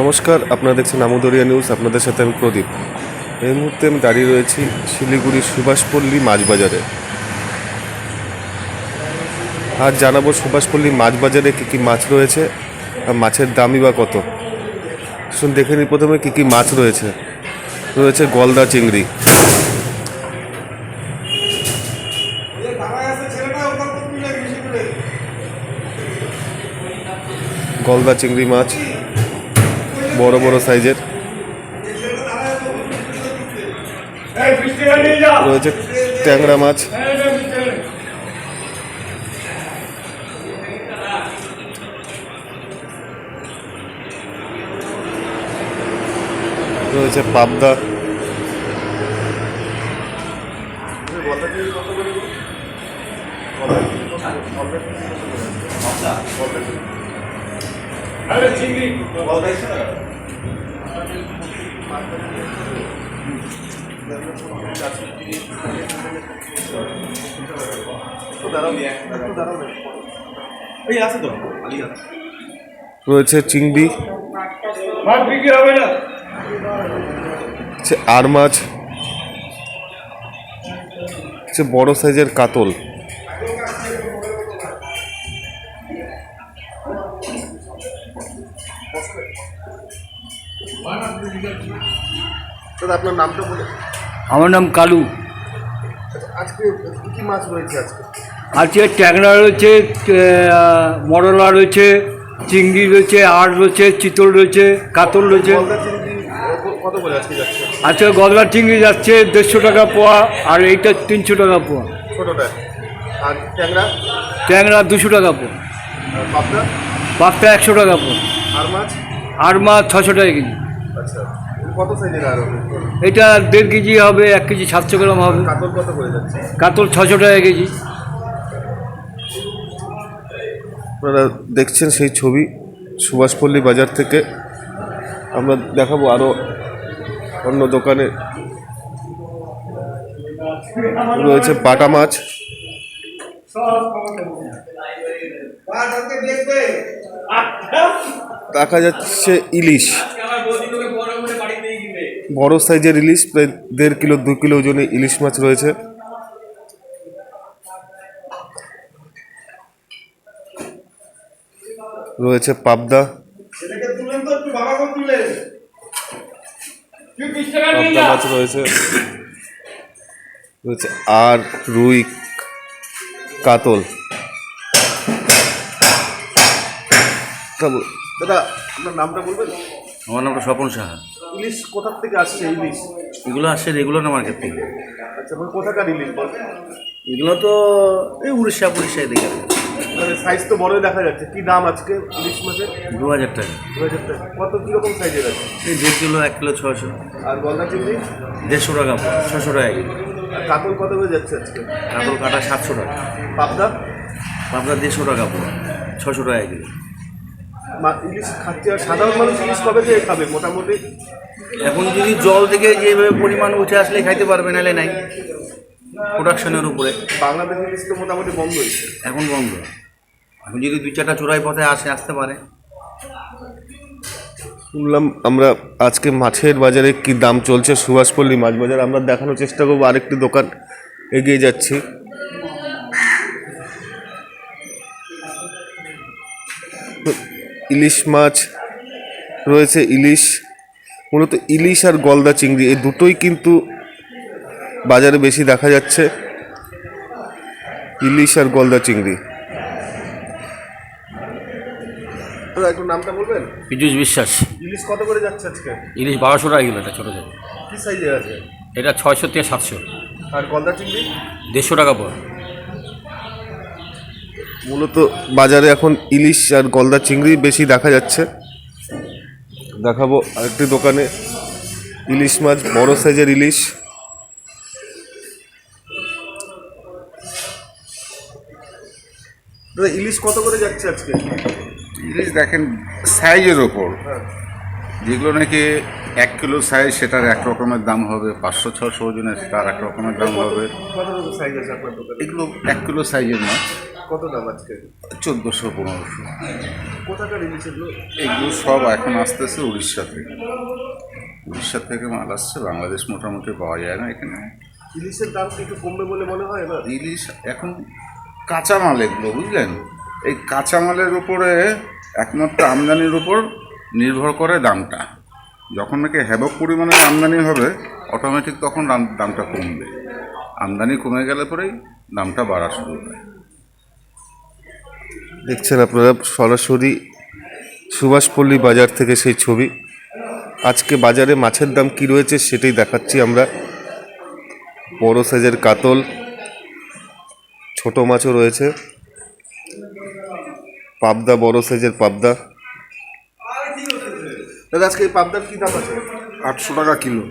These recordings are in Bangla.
নমস্কার, আপনারা দেখছেন আমুদরিয়া নিউজ, আপনাদের সাথে আমি প্রদীপ। এই মুহূর্তে আমি দাঁড়িয়ে রয়েছি শিলিগুড়ি সুভাষপল্লী মাছ বাজারে আজ জানাব সুভাষপল্লী মাছ বাজারে কী কী মাছ রয়েছে আর মাছের দামই বা কত। শুন দেখে নিই প্রথমে কী কী মাছ রয়েছে। রয়েছে গলদা চিংড়ি। গলদা চিংড়ি মাছ। বড় বড় সাইজের। রয়েছে ট্যাংরা মাছ। রয়েছে পাবদা। রয়েছে চিংড়ি মাছ চিংড়ি। না হচ্ছে আর মাছ। বড় সাইজের কাতল। দাদা আপনার নামটা বলে আমার নাম কালু। আজকে কি মাছ রয়েছে আজকে? আজকে ট্যাংরা রয়েছে মরলা রয়েছে চিংড়ি রয়েছে আর রয়েছে চিতল রয়েছে কাতল রয়েছে। যাচ্ছে? গলদা চিংড়ি যাচ্ছে দেড়শো টাকা পোয়া আর এইটা তিনশো টাকা পোয়া। ট্যাংরা? ট্যাংরা দুশো টাকা পোয়া। পাঁচটা একশো টাকা পোয়া। আর মাছ? আর মাছ ছশো টাকা কেজি। আচ্ছা কত সাইজের আর এটা দেড় কেজি হবে এক কেজি সাতশো গ্রাম হবে। কাতল কত করে যাচ্ছে? কাতল ছশো টাকা কেজি। আপনারা দেখছেন সেই ছবি সুভাষপল্লী বাজার থেকে। আমরা দেখাবো আরও অন্য দোকানে। রয়েছে বাটা মাছ। দেখা যাচ্ছে ইলিশ। বড় সাইজের ইলিশ, প্রায় দেড় কিলো, দু কিলো ওজনে ইলিশ মাছ রয়েছে। রয়েছে পাবদা। পাবদা মাছ রয়েছে। রয়েছে আর, রুই, কাতল। দাদা, আপনার নামটা বলবেন? আমার নামটা স্বপন সাহা। ইলিশ কোথার থেকে আসছে ইলিশ? এগুলো আসছে রেগুলার মার্কেট থেকে। আচ্ছা মানে কোথাকার ইলিশ এগুলো তো এই উড়িষ্যা উড়িষ্যা এদিকে মানে সাইজ তো বড়ই দেখা যাচ্ছে। কি দাম আজকে ইলিশ মাছের? দু হাজার টাকা। দু হাজার টাকা। কত কীরকম সাইজের আছে? এই দেড় কিলো এক কিলো ছশো আর গলদা চিংড়ি? দেড়শো টাকা ছশো টাকা আর কাতল কত করে যাচ্ছে আজকে? কাতল কাটা সাতশো টাকা। পাবদা? পাবদা দেড়শো টাকা পুরো ছশো টাকা মা- ইলিশ খাচ্ছে। আর সাধারণ মানুষ ইলিশ কবে থেকে খাবে? মোটামুটি এখন যদি জল থেকে যেভাবে পরিমাণ উঠে আসলে খাইতে পারবে নাহলে নাই প্রোডাকশনের উপরে। বাংলাদেশ ইলিশ তো মোটামুটি বন্ধ হয়েছে। এখন বন্ধ। এখন যদি দুই চারটা চোরাই পথে আসে আসতে পারে। শুনলাম আমরা আজকে মাছের বাজারে কি দাম চলছে? সুভাষপল্লী মাছ বাজার। আমরা দেখানোর চেষ্টা করব আরেকটি দোকান এগিয়ে যাচ্ছি। তো ইলিশ মাছ রয়েছে ইলিশ মূলত ইলিশ আর গলদা চিংড়ি এই দুটোই কিন্তু বাজারে বেশি দেখা যাচ্ছে। ইলিশ আর গলদা চিংড়ি। একটু নামটা বলবেন? পীযুষ বিশ্বাস। ইলিশ কত করে যাচ্ছে আজকে? ইলিশ বারোশো টাকা কিলো এটা ছোটো ছোটো। কি সাইজের আছে? এটা ছয়শো থেকে সাতশো। আর গলদা চিংড়ি? দেড়শো টাকা পর মূলত বাজারে এখন ইলিশ আর গলদা চিংড়ি বেশি দেখা যাচ্ছে। দেখাবো আরেকটি দোকানে ইলিশ মাছ বড় সাইজের ইলিশ। দাদা ইলিশ কত করে যাচ্ছে আজকে? ইলিশ দেখেন সাইজের ওপর। যেগুলো নাকি এক কিলো সাইজ সেটার এক রকমের দাম হবে। পাঁচশো ছশো ওজনের তার এক রকমের দাম হবে। এগুলো এক কিলো সাইজের মাছ। কত দাম আজকে? চোদ্দোশো পনেরোশো। কোথাকার ইলিশ এগুলো? এগুলো সব এখন আসতেছে উড়িষ্যা থেকে। উড়িষ্যা থেকে মাল আসছে বাংলাদেশ মোটামুটি পাওয়া যায় না এখানে। ইলিশের দাম কি একটু কমবে বলে মনে হয় না ইলিশ এখন কাঁচা মাল এগুলো বুঝলেন? এই কাঁচা মালের উপরে একমাত্র আমদানির উপর নির্ভর করে দামটা। যখন নাকি হ্যাবক পরিমাণে আমদানি হবে অটোমেটিক তখন দামটা কমবে। আমদানি কমে গেলে পরেই দামটা বাড়া শুরু হয়। দেখছেন আপনারা সরাসরি সুভাষপল্লী বাজার থেকে সেই ছবি। আজকে বাজারে মাছের দাম কি রয়েছে সেটাই দেখাচ্ছি আমরা। বড় সাইজের কাতল ছোট মাছও রয়েছে। পাবদা বড় সাইজের পাবদা। দাদা আজকে এই পাবদার কি দাম আছে? আটশো টাকা কিলো।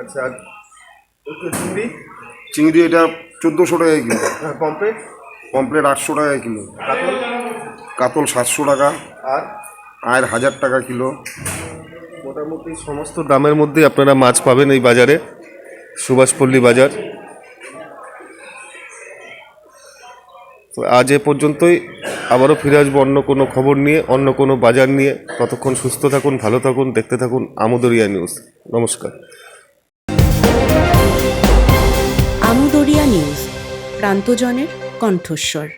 আচ্ছা চিংড়ি? চিংড়ি এটা চোদ্দোশো টাকা কিলো। হ্যাঁ পম্পে কমপ্লেট আটশো টাকা কিলো। কাতল? কাতল সাতশো টাকা। আর? আর হাজার টাকা কিলো। মোটামুটি সমস্ত দামের মধ্যে আপনারা মাছ পাবেন এই বাজারে সুভাষপল্লী বাজার। তো আজ এ পর্যন্তই আবারও ফিরে আসব অন্য কোনো খবর নিয়ে অন্য কোনো বাজার নিয়ে। ততক্ষণ সুস্থ থাকুন ভালো থাকুন দেখতে থাকুন আমদরিয়া নিউজ। নমস্কার। আমুদরিয়া নিউজ প্রান্তজনের কণ্ঠস্বর।